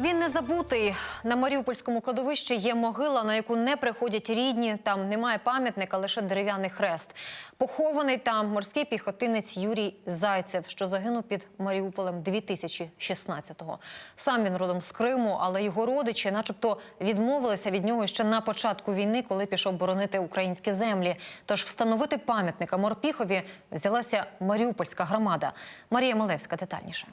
Він не забутий. На Маріупольському кладовищі є могила, на яку не приходять рідні. Там немає пам'ятника, лише дерев'яний хрест. Похований там морський піхотинець Юрій Зайцев, що загинув під Маріуполем 2016-го. Сам він родом з Криму, але його родичі, начебто, відмовилися від нього ще на початку війни, коли пішов боронити українські землі. Тож встановити пам'ятника Морпіхові взялася Маріупольська громада. Марія Малевська детальніше.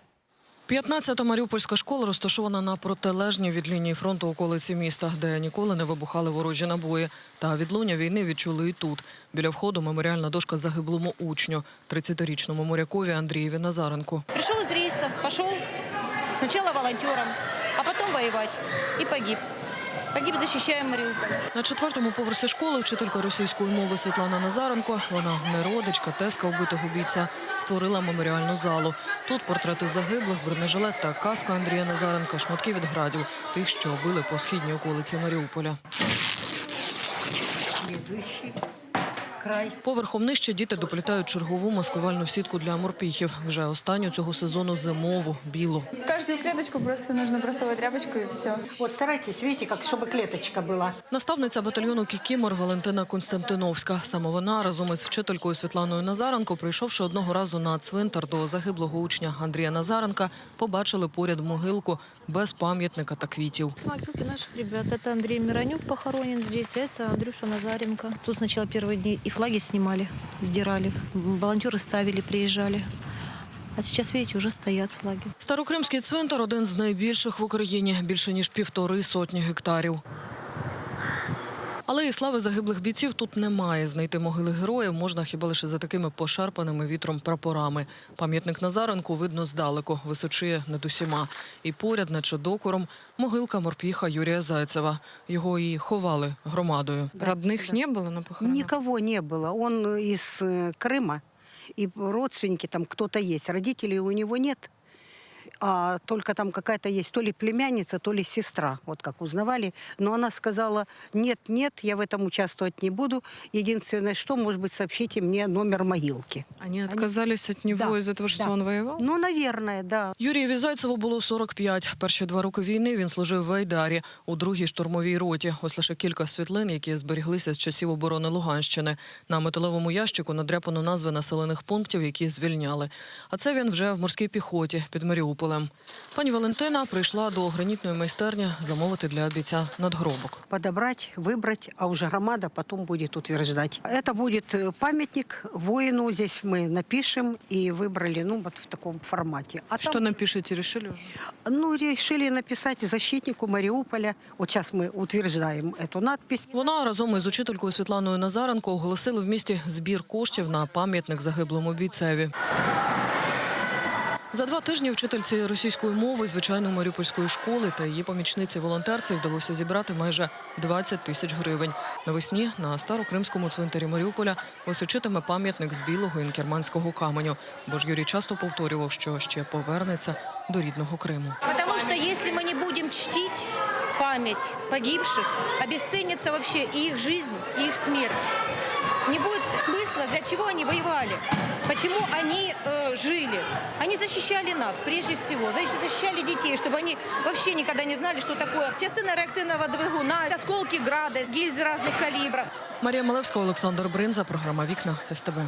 15-та Маріупольська школа розташована на протилежній від лінії фронту околиці міста, де ніколи не вибухали ворожі набої. Та відлуння війни відчули і тут. Біля входу меморіальна дошка загиблому учню, 30-річному морякові Андрієві Назаренку. Пришел з рейсу, пішов спочатку волонтером, а потім воювати і погиб. Погиб, защищая Мариуполь. На четвертому поверсі школи вчителька російської мови Світлана Назаренко, вона не родичка, теска убитого бійця, створила меморіальну залу. Тут портрети загиблих, бронежилет та каска Андрія Назаренка, шматки від градів, тих, що били по східній околиці Маріуполя Следующий край. Поверхом нижче діти доплітають чергову маскувальну сітку для морпіхів. Вже останню цього сезону зимову, білу. В каждую клеточку просто нужно бросовую тряпочку и все. Вот старайтесь, видите, как чтобы клеточка была. Наставниця батальйону Кікімор Валентина Константиновська. Саме вона разом із вчителькою Світланою Назаренко, прийшовши одного разу на цвинтар до загиблого учня Андрія Назаренка, побачили поряд могилку без пам'ятника та квітів. Могилки наших ребят. Это Андрей Миронюк похоронен здесь, а это Андрюша Назаренко. Тут сначала первые дни и флаги снимали, сдирали. Волонтеры ставили, приезжали. А сейчас, видите, уже стоят флаги. Старокримський цвинтар один з найбільших в Україні, більше ніж півтори сотні гектарів. Але і слави загиблих бійців тут немає. Знайти могили героїв можна хіба лише за такими пошарпаними вітром прапорами. Пам'ятник Назаренку видно здалеку, височіє над усіма. І поряд, наче докором, могилка морпіха Юрія Зайцева. Його і ховали громадою. Родных не было на похоронах? Никого не было. Он из э, Крыма, и родственники там кто-то есть. Родителей у него нет. А только там какая-то есть то ли племянница, то ли сестра, вот как узнавали. Но она сказала, нет, нет, я в этом участвовать не буду. Единственное, что, может быть, сообщите мне номер могилки. Они отказались от него Да, из-за того, что да. он воевал? Ну, наверное, да. Юрієві Зайцеву було 45. Перші два роки війни він служив в Айдарі у другій штурмовій роті. Ось лише кілька світлин, які зберіглися з часів оборони Луганщини. На металевому ящику надряпано назви населених пунктів, які звільняли. А це він вже в морській піхоті під Маріуполем Пані Валентина прийшла до гранітної майстерні замовити для бійця надгробок. Подобрать, выбрать, а уже громада потом будет утверждать. Это будет э, памятник воину. Здесь мы напишем и выбрали, ну, вот в таком формате. А Что там, напишите, решили уже? ну, решили написать защитнику Мариуполя. Вот сейчас мы утверждаем эту надпись. Вона разом із учителькою Світланою Назаренко оголосили в місті збір коштів на пам'ятник загиблому бійцеві. За два тижні вчительці російської мови звичайної маріупольської школи та її помічниці волонтерці вдалося зібрати майже 20 тисяч гривень. Навесні на старокримському цвинтарі Маріуполя височитиме пам'ятник з білого інкерманського каменю. Бо ж Юрій часто повторював, що ще повернеться до рідного Криму. Потому что если мы не будем чтить память погибших, обесценится вообще и их жизнь, и их смерть Не будет смысла, для чего они воевали, почему они э, жили. Они защищали нас, прежде всего, Защ- защищали детей, чтобы они вообще никогда не знали, что такое частина реактивного двигуна, осколки града, гильзы разных калибров. Марія Малевська, Олександр Бринза, програма Вікна СТБ.